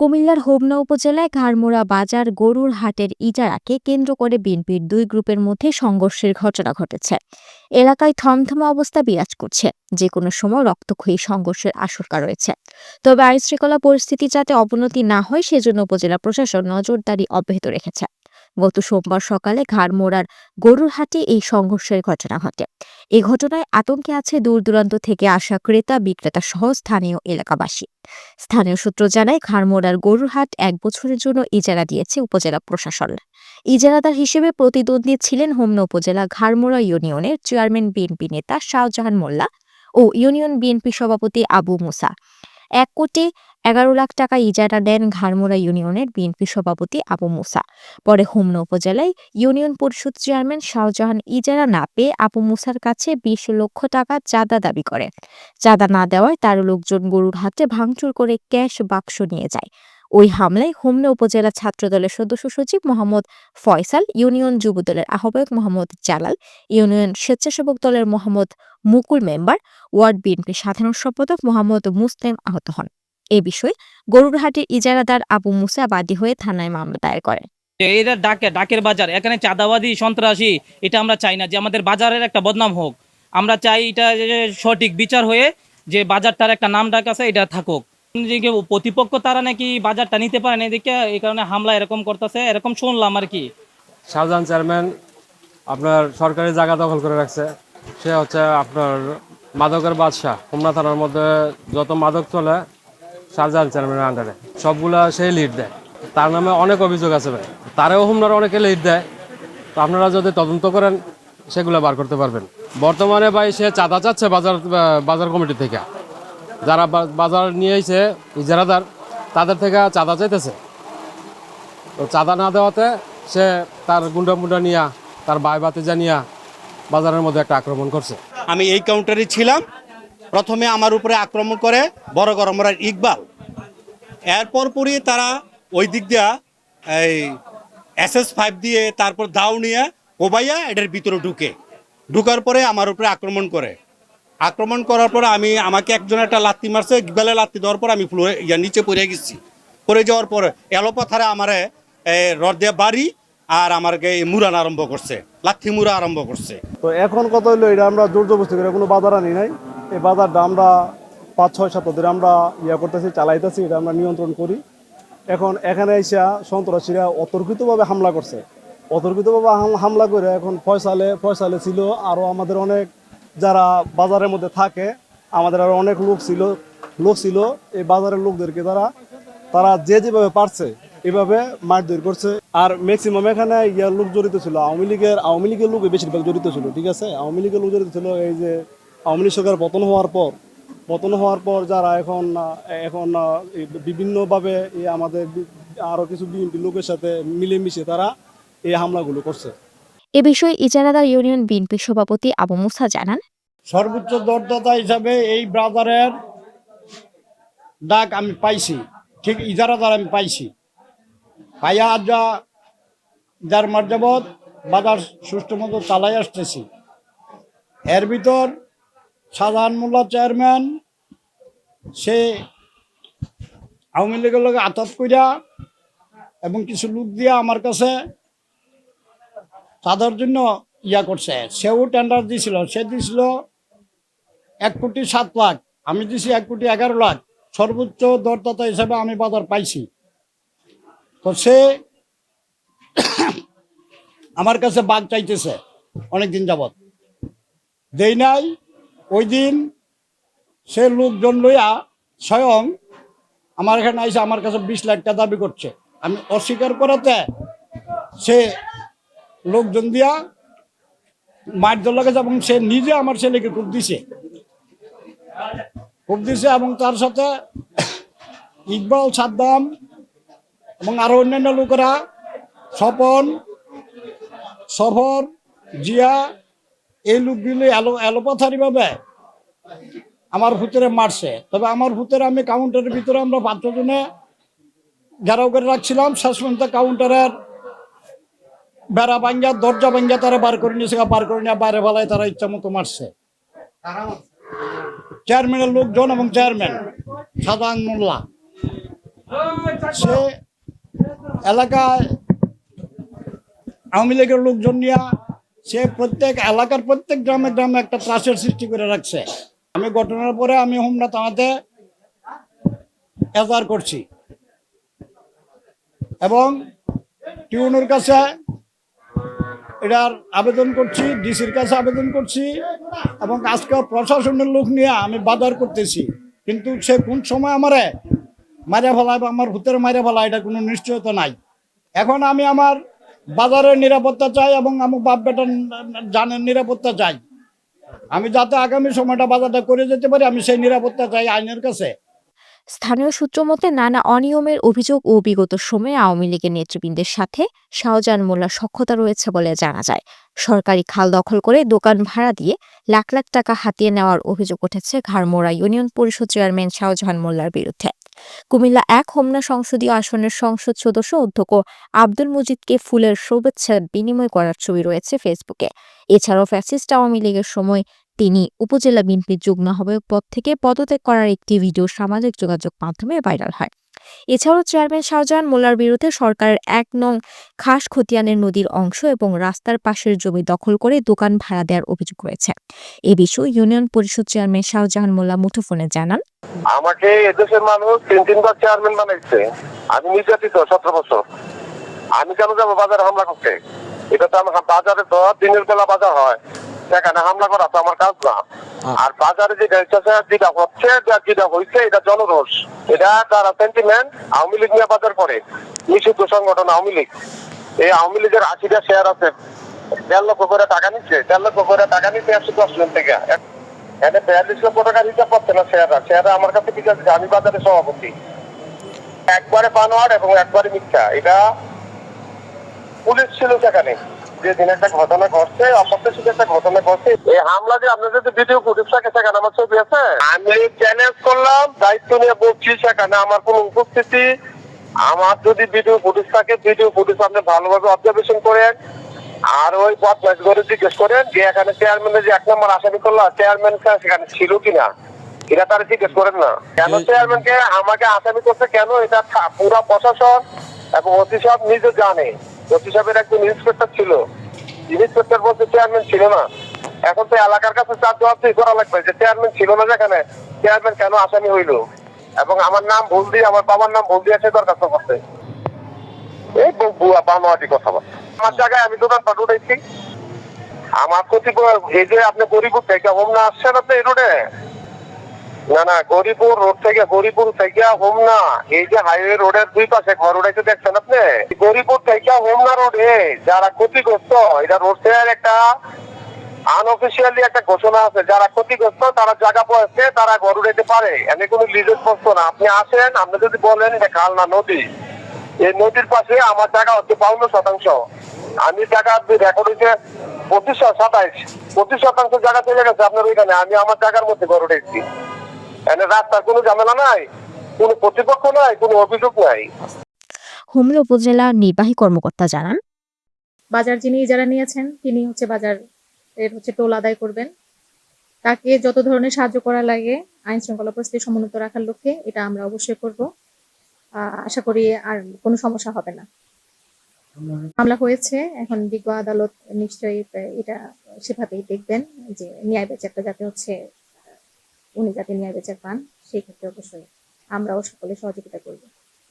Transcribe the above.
কুমিল্লার হোমনা উপজেলায় ঘাড়মোড়া বাজার গরুর হাটের ইজারাকে কেন্দ্র করে বিএনপির দুই গ্রুপের মধ্যে সংঘর্ষের ঘটনা ঘটেছে। এলাকায় থমথমা অবস্থা বিরাজ করছে। যে কোনো সময় রক্তক্ষয়ী সংঘর্ষের আশঙ্কা রয়েছে। তবে আইনশৃঙ্খলা পরিস্থিতি যাতে অবনতি না হয়, সেজন্য উপজেলা প্রশাসন নজরদারি অব্যাহত রেখেছে। গত সোমবার সকালে ঘাড়মোড়ার গরুর হাটে এই সংঘর্ষের ঘটনা ঘটে। এই ঘটনায় আতঙ্কে আছে দূর দূরান্ত থেকে আসা ক্রেতা, বিক্রেতা সহ স্থানীয় এলাকাবাসী। স্থানীয় সূত্র জানায় খারমোড়ার গরুর হাট এক বছরের জন্য ইজারা দিয়েছে উপজেলা প্রশাসন। ইজারাদার হিসেবে প্রতিদ্বন্দ্বী ছিলেন হোমনা উপজেলা ঘাড়মোড়া ইউনিয়নের চেয়ারম্যান বিএনপি নেতা শাহজাহান মোল্লা ও ইউনিয়ন বিএনপি সভাপতি আবু মুসা। এক কোটি এগারো লাখ টাকা ইজারা দেন ঘাড়মোড়া ইউনিয়নের বিএনপি সভাপতি আবু মুসা। পরে হোমনা উপজেলায় ইউনিয়ন পরিষদ চেয়ারম্যান শাহজাহান ইজারা না পেয়ে আবু মুসার কাছে বিশ লক্ষ টাকা চাঁদা দাবি করে চাঁদা না দেওয়ায় তার লোকজন গরুর হাতে ভাঙচুর করে ক্যাশ বাক্স নিয়ে যায়। ওই হামলায় হোমনা উপজেলা ছাত্রদলের সদস্য সচিব মোহাম্মদ ফয়সাল, ইউনিয়ন যুবদলের আহ্বায়ক মোহাম্মদ জালাল, ইউনিয়ন স্বেচ্ছাসেবক দলের মোহাম্মদ মুকুল মেম্বার, ওয়ার্ড বিএনপির সাধারণ সম্পাদক মোহাম্মদ মুসলিম আহত হন। এ বিষয়ে গরুর হাটের ইজারাদার আবু মুসা বাদী হয়ে থানায় মামলা দায়ের করেন। এটা ডাকে, ডাকের বাজার, এখানে চাঁদাবাদী সন্ত্রাসী, এটা আমরা চাই না যে আমাদের বাজারের একটা বদনাম হোক। আমরা চাই এটা সঠিক বিচার হয়ে যে বাজারটার একটা নাম ডাক আছে, এটা থাকুক। প্রতিপক্ষ তারা নাকি বাজারটা নিতে পারে না, এদিকে এই কারণে হামলা এরকম করতেছে, এরকম শুনলাম আর কি। শাহজাহান চেয়ারম্যান, আপনার সরকারি জায়গা দখল করে রাখছে। সে হচ্ছে আপনার মাদকের বাদশাহ, হোমনা থানার মধ্যে যত মাদক চলে শাহজাহান চেয়ারম্যানের আন্ডারে সবগুলা সেই লিড দেয়। তার নামে অনেক অভিযোগ আছে ভাই। তারেও হোমনার অনেকে লিড দেয়। তো আপনারা যদি তদন্ত করেন, সেগুলো বার করতে পারবেন। বর্তমানে ভাই সে চাঁদা চাচ্ছে বাজার বাজার কমিটি থেকে। যারা বাজার নিয়ে এসে ইজারাদার তাদের থেকে চাঁদা চাইতেছে। তো চাঁদা না দেওয়াতে সে তার গুন্ডা মুন্ডা নিয়া, তার বাই বাতি জানিয়া বাজারের মধ্যে একটা আক্রমণ করছে। আমি এই কাউন্টারে ছিলাম। প্রথমে আমার উপরে আক্রমণ করে বড় গরমরার ইকবাল। এরপর পরই তারা ওই দিক দিয়া এই এস এস ফাইভ দিয়ে তারপর দাও নিয়ে কোবাইয়া এটার ভিতরে ঢুকে। ঢুকার পরে আমার উপরে আক্রমণ করে। আক্রমণ করার পর আমি, আমাকে একজন একটা লাত্তি মারছে ইকবালে লাত্তি দেওয়ার পর আমি ইয়া নিচে পড়ে গেছি। পড়ে যাওয়ার পরে এলোপাথারে আমারে রড দিয়ে বাড়ি আর আমার মুরান আরম্ভ করছে, লাথি মুরা আরম্ভ করছে। তো এখন কত হইল, এটা আমরা জোর জবরদস্তি করে, কোনো বাজার আনি নাই। এই বাজারটা আমরা পাঁচ, ছয় সাত ধরে আমরা ইয়া করতেছি, চালাইতেছি, এটা আমরা নিয়ন্ত্রণ করি। এখন এখানে এসে সন্ত্রাসীরা অতর্কিতভাবে হামলা করছে। অতর্কিতভাবে হামলা করে এখন ফয়সালে ফয়সালে ছিল আরও আমাদের অনেক যারা বাজারের মধ্যে থাকে, আমাদের আরও অনেক লোক ছিল লোক ছিল, এই বাজারের লোকদেরকে তারা তারা যে যেভাবে পারছে, এভাবে মারধর করছে। আর ম্যাক্সিমাম এখানে ইয়ার লোক জড়িত ছিল, আওয়ামী লীগের আওয়ামী লীগের লোক বেশিরভাগ জড়িত ছিল, ঠিক আছে? আওয়ামী লীগের লোক জড়িত ছিল এই যে, আওয়ামী লীগ সরকার পতন হওয়ার পর, পতন হওয়ার পর যারা এখন এখন বিভিন্নভাবে আমাদের বি- আরও কিছু বিএনপি লোকের সাথে মিলেমিশে তারা এই হামলাগুলো করছে। এ বিষয়ে ইজারাদার ইউনিয়ন বিএনপি সভাপতি আবু মুসা জানান। সর্বোচ্চ দরদাতা হিসাবে এই ব্রাদারের ডাক আমি পাইছি। ঠিক ইজারাদার আমি পাইছি। পাইয়া যা যার মর্যাবত বাজার সুষ্ঠু মতো চালাই আসতেছি। এর ভিতর সাধারণ মোল্লা চেয়ারম্যান, সে আওয়ামী লীগের লোক আতত কইরা এবং কিছু লোক দিয়া আমার কাছে তাদের জন্য ইয়া করছে। সেও টেন্ডার দিছিল, সে দিছিল এক কোটি সাত লাখ, আমি দিছি এক কোটি এগারো লাখ। সর্বোচ্চ দরদাতা হিসাবে আমি বাজার পাইছি। তো সে আমার কাছে বাঘ চাইতেছে অনেক দিন যাবৎ। দেই নাই, ওই দিন সে লোকজন লইয়া স্বয়ং আমার এখানে আইসে আমার কাছে বিশ লাখ টাকা দাবি করছে। আমি অস্বীকার করাতে সে লোকজন দিয়া মারধর লাগে এবং সে নিজে আমার ছেলেকে খুব দিছে। খুব দিছে এবং তার সাথে ইকবাল, সাদ্দাম এবং আরও অন্যান্য লোকেরা, স্বপন, সফর, জিয়া, এই লোকগুলি এলো এলোপাথারিভাবে আমার ভূতেরে মারছে। তবে আমার ভূতের আমি কাউন্টারের ভিতরে আমরা পাঁচজনে ঘেরাও করে রাখছিলাম। শেষ পর্যন্ত কাউন্টারের বেড়া ভাঙ্গা, দরজা ভাঙ্গা তারা বার করে নিয়েছে বার করে নিয়ে বাইরে বেলায় তারা ইচ্ছা মতো মারছে। চেয়ারম্যানের লোকজন এবং চেয়ারম্যান সাধারণ মোল্লা। সে এলাকায় আওয়ামী লীগের লোকজন নিয়ে সে প্রত্যেক এলাকার প্রত্যেক গ্রামে গ্রামে একটা ত্রাসের সৃষ্টি করে রাখছে। আমি ঘটনার পরে আমি হোমনা থানাতে এজার করছি। এবং টিউনের কাছে এটার আবেদন করছি, ডিসির কাছে আবেদন করছি এবং আজকে প্রশাসনের লোক নিয়ে আমি বাজার করতেছি। কিন্তু সে কোন সময় আমারে মারা ফেলায় বা আমার ভূতের মারা ফেলায়, এটা কোনো নিশ্চয়তা নাই। এখন আমি আমার বাজারের নিরাপত্তা চাই এবং আমার বাপ বেটার জানের নিরাপত্তা চাই। আমি যাতে আগামী সময়টা বাজারটা করে যেতে পারি, আমি সেই নিরাপত্তা চাই আইনের কাছে। স্থানীয় সূত্র মতে, নানা অনিয়মের অভিযোগ ও বিগত সময়ে আওয়ামী লীগের নেতৃবৃন্দের সাথে শাহজাহান মোল্লার সক্ষতা রয়েছে বলে জানা যায়। সরকারি খাল দখল করে দোকান ভাড়া দিয়ে লাখ লাখ টাকা হাতিয়ে নেওয়ার অভিযোগ উঠেছে ঘাড়মোড়া ইউনিয়ন পরিষদ চেয়ারম্যান শাহজাহান মোল্লার বিরুদ্ধে। কুমিল্লা এক হোমনা সংসদীয় আসনের সংসদ সদস্য অধ্যক্ষ আব্দুল মুজিদকে ফুলের শুভেচ্ছা বিনিময় করার ছবি রয়েছে ফেসবুকে। এছাড়াও ফ্যাসিস্ট আওয়ামী লীগের সময় তিনি উপজেলা বিএনপির যুগ্ম আহ্বায়ক পদ থেকে পদত্যাগ করার একটি ভিডিও সামাজিক যোগাযোগ মাধ্যমে ভাইরাল হয়। এছাড়াও চেয়ারম্যান শাহজাহান মোল্লার বিরুদ্ধে সরকারের এক নং খাস খতিয়ানের নদীর অংশ এবং রাস্তার পাশের জমি দখল করে দোকান ভাড়া দেওয়ার অভিযোগ রয়েছে। এ বিষয়ে ইউনিয়ন পরিষদ চেয়ারম্যান শাহজাহান মোল্লা মুঠোফোনে জানান। আমাকে এদেশের মানুষ তিন তিনবার চেয়ারম্যান বানাইছে। আমি নির্যাতিত সতেরো বছর। আমি কেন যাব বাজারে হামলা করতে? এটা তো আমার বাজারে তো দিনের বেলা বাজার হয়। সেখানে হামলা করা তো আমার কাজ না। আর বাজারে যেটা হচ্ছে যেটা হচ্ছে যা- যেটা হয়েছে এটা জনরোষ। এটা তারা সেন্টিমেন্ট আওয়ামী লীগ নিয়ে বাজার করে। নিষিদ্ধ সংগঠন আওয়ামী লীগ। এই আওয়ামী লীগের আশিটা শেয়ার আছে। দেড় লক্ষ করে টাকা নিচ্ছে। দেড় লক্ষ করে টাকা নিচ্ছে একশো দশ জন থেকে। এখানে বিয়াল্লিশ লক্ষ টাকা হিসাব করছে না শেয়াররা শেয়াররা আমার কাছে ঠিক আছে আমি বাজারে সভাপতি। একবারে বানোয়ার এবং একবারে মিথ্যা। এটা পুলিশ ছিল সেখানে। যেদিন একটা ঘটনা ঘটছে অপ্রত্যাশিত একটা ঘটনা ঘটছে। এই হামলা যে আপনাদের যে ভিডিও ফুটেজ থাকে সেখানে আমার ছবি আছে? আমি চ্যালেঞ্জ করলাম দায়িত্ব নিয়ে বলছি সেখানে আমার কোনো উপস্থিতি। আমার যদি ভিডিও ফুটেজ থাকে ভিডিও ফুটেজ আপনি ভালোভাবে অবজারভেশন করেন। আর ওই বদমাস করে জিজ্ঞেস করেন যে এখানে চেয়ারম্যানের যে এক নম্বর আসামি করল চেয়ারম্যান সেখানে ছিল কিনা? এটা তারা জিজ্ঞেস করেন না। কেন চেয়ারম্যানকে আমাকে আসামি করছে? কেন? এটা পুরা প্রশাসন এবং ওসি সাহেব নিজে জানে। একজন ইন্সপেক্টর ছিল। ইন্সপেক্টর চেয়ারম্যান ছিল না। এখন তো এলাকার কাছে চার জবাবদি করা লাগবে যে চেয়ারম্যান ছিল না যেখানে চেয়ারম্যান কেন আসামি হইল? এবং আমার নাম ভুল দিয়ে, আমার বাবার নাম ভুল দিয়ে সে দরখাস্ত এই বুয়া বানোয়াটি কথা বলে আমার জায়গায় আমি দোকান পাঠ উঠেছি আমার কতিপয় এই যে আপনি গরিপুর থেকে হোমনা আসছেন আপনি এই রোডে? না না গরিপুর রোড থেকে গরিপুর থেকে এই যে হাইওয়ে রোডের দুই পাশে ঘর দেখছেন আপনি? গরিপুর থেকে রোডে যারা ক্ষতিগ্রস্ত, এটা রোড একটা আনঅফিসিয়ালি একটা ঘোষণা আছে। যারা ক্ষতিগ্রস্ত, তারা জায়গা তারা ঘর উঠাইতে পারে। কোনো লিজের প্রশ্ন না। আপনি আসেন, আপনি যদি বলেন এটা খাল না নদী, এই নদীর পাশে আমার জায়গা হচ্ছে বাউন্ন শতাংশ। আমি জায়গা রেকর্ড হয়েছে পঁচিশ সাতাইশ। পঁচিশ শতাংশ জায়গা চলে গেছে আপনার ওইখানে। আমি আমার জায়গার মধ্যে ঘর উঠেছি রাস্তার কোনো ঝামেলা নাই কোনো প্রতিপক্ষ নাই কোনো অভিযোগ নাই। হুমলা উপজেলা নির্বাহী কর্মকর্তা জানান। বাজার যিনি ইজারা নিয়েছেন তিনি হচ্ছে বাজার এর হচ্ছে টোল আদায় করবেন। তাকে যত ধরনের সাহায্য করা লাগে আইন শৃঙ্খলা পরিস্থিতি সমুন্নত রাখার লক্ষ্যে এটা আমরা অবশ্যই করব। আহ, আশা করি আর কোনো সমস্যা হবে না। মামলা হয়েছে এখন বিজ্ঞ আদালত নিশ্চয়ই এটা সেভাবেই দেখবেন যে ন্যায় বিচারটা যাতে হচ্ছে উনি যাতে ন্যায় বিচার পান সেই ক্ষেত্রে অবশ্যই আমরাও সকলে সহযোগিতা করব।